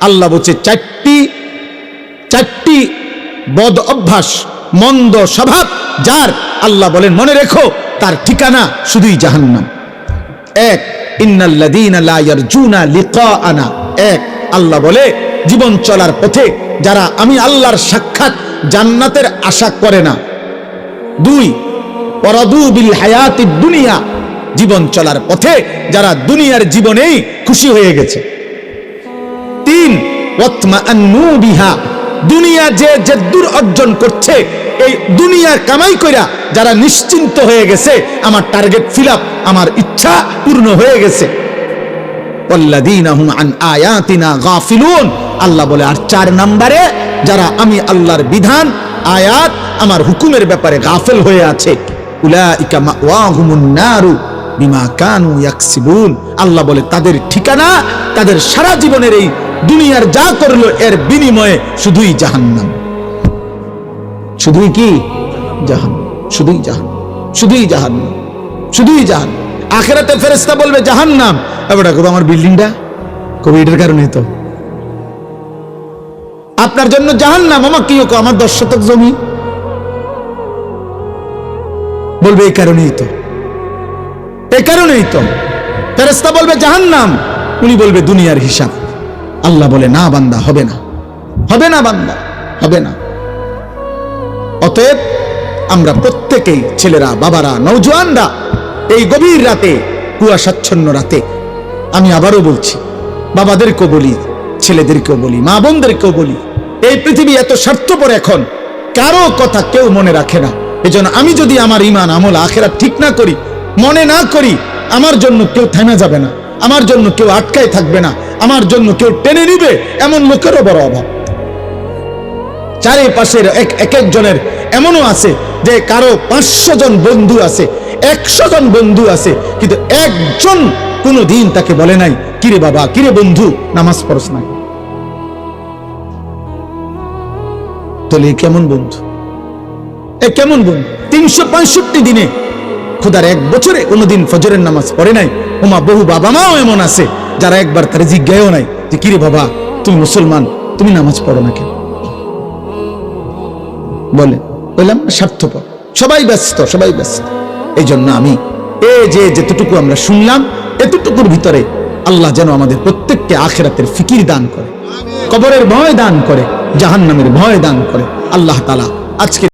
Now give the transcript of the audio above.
আল্লাহ বলছে, চারটি চারটি বদ অভ্যাস, মন্দ স্বভাব, যার আল্লাহ বলেন, মনে রেখো, তার ঠিকানা শুধুই জাহান্নাম। এক লিকাআনা। এক, আল্লাহ বলে, জীবন চলার পথে যারা আমি আল্লাহর সাক্ষাৎ জান্নাতের আশা করে না। দুই পরাদু বিল হায়াতিদ দুনিয়া। জীবন চলার পথে যারা দুনিয়ার জীবনেই খুশি হয়ে গেছে। বিহা। দুনিয়া যে জেদ্দুর অর্জন করছে, এই দুনিয়ার কামাই কইরা যারা নিশ্চিন্ত হয়ে গেছে, আমার টার্গেট ফিল আমার ইচ্ছা পূর্ণ হয়ে গেছে। আল্লাহ বলে, আর চার নম্বরে যারা আমি আল্লাহর বিধান, আয়াত, আমার হুকুমের ব্যাপারে গাফেল হয়ে আছে। আল্লাহ বলে, তাদের ঠিকানা, তাদের সারা জীবনের এই দুনিয়ার যা করল এর বিনিময়ে শুধুই জাহান্নাম। শুধুই কি? জাহান শুধুই জাহান শুধুই জাহান্নাম শুধুই জাহান। আখেরাতে ফেরেস্তা বলবে, জাহান্নাম। এবারে কবে আমার বিল্ডিংটা কবে এটার কারণে তো। আপনার জন্য জাহান্নাম, আমার কি হোক, আমার দশ শতক জমি। বলবে, এই কারণেই তো। এই কারণেই তো। ফেরেস্তা বলবে, জাহান্নাম। উনি বলবে, দুনিয়ার হিসাব। আল্লাহ বলে, না বান্দা, হবে না। হবে না বান্দা, হবে না। অতএব আমরা প্রত্যেকেই ছেলেরা, বাবারা নৌজওয়ানরা এই গভীর রাতে কুয়াশাচ্ছন্ন রাতে, আমি আবারও বলছি, বাবাদেরকেও বলি, ছেলেদেরকেও বলি, মা বোনদেরকেও বলি, এই পৃথিবী এত স্বার্থপর এখন, কারও কথা কেউ মনে রাখে না। এজন্য আমি যদি আমার ইমান আমল আখেরা ঠিক না করি, মনে না করি, আমার জন্য কেউ থেমে যাবে না, আমার জন্য কেউ আটকায় থাকবে না। আমার জন্য কেউ টেনে নিবে এমন লোকেরও বড় অভাব। চারিপাশের এক এক একজনের এমনও আছে যে কারও পাঁচশো জন বন্ধু আছে, একশো জন বন্ধু আছে, কিন্তু একজন কোনো দিন তাকে বলে নাই কিরে বাবা কিরে বন্ধু, নামাজ পড়স নাই তাহলে কেমন বন্ধু? এ কেমন বন্ধু? তিনশো পঁয়ষট্টি দিনে, খুদার এক বছরে কোনোদিন ফজরের নামাজ পড়ে নাই। ওমা বহু বাবা মাও এমন আছে যারা একবার তার জিজ্ঞাও নাই যে, কিরে বাবা, তুমি মুসলমান, তুমি নামাজ পড়ো না কেন বলে বললাম স্বার্থপর। সবাই ব্যস্ত সবাই ব্যস্ত। এই জন্য আমি এ, যে যেতটুকু আমরা শুনলাম, এতটুকুর ভিতরে আল্লাহ যেন আমাদের প্রত্যেককে আখেরাতের ফিকির দান করে, কবরের ভয় দান করে, জাহান্নামের ভয় দান করে। আল্লাহ তালা আজকে